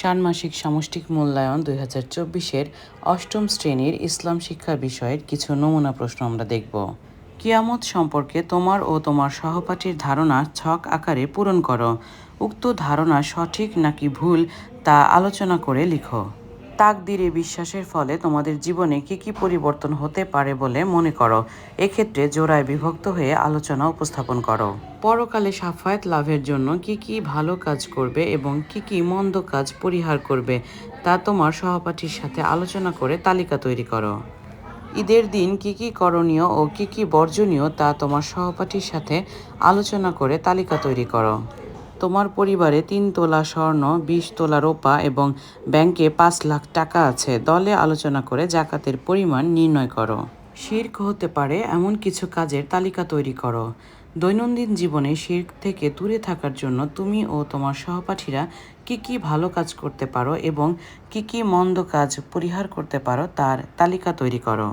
ষান্মাসিক সামষ্টিক মূল্যায়ন দুই হাজার চব্বিশের অষ্টম শ্রেণির ইসলাম শিক্ষা বিষয়ের কিছু নমুনা প্রশ্ন আমরা দেখব। কিয়ামত সম্পর্কে তোমার ও তোমার সহপাঠীর ধারণা ছক আকারে পূরণ করো। উক্ত ধারণা সঠিক নাকি ভুল তা আলোচনা করে লিখো। তাকদিরে বিশ্বাসের ফলে তোমাদের জীবনে কি কি পরিবর্তন হতে পারে বলে মনে করো? এক্ষেত্রে জোড়ায় বিভক্ত হয়ে আলোচনা উপস্থাপন করো। পরকালে সাফায়াত লাভের জন্য কি কি ভালো কাজ করবে এবং কি কি মন্দ কাজ পরিহার করবে তা তোমার সহপাঠীর সাথে আলোচনা করে তালিকা তৈরি করো। ঈদের দিন কি কি করণীয় ও কি কি বর্জনীয় তা তোমার সহপাঠীর সাথে আলোচনা করে তালিকা তৈরি করো। তোমার পরিবারে তিন তোলা স্বর্ণ, বিশ তোলা রোপা এবং ব্যাংকে পাঁচ লাখ টাকা আছে। দলে আলোচনা করে জাকাতের পরিমাণ নির্ণয় করো। শির্ক হতে পারে এমন কিছু কাজের তালিকা তৈরি করো। দৈনন্দিন জীবনে শির্ক থেকে দূরে থাকার জন্য তুমি ও তোমার সহপাঠীরা কি কি ভালো কাজ করতে পারো এবং কি কি মন্দ কাজ পরিহার করতে পারো তার তালিকা তৈরি করো।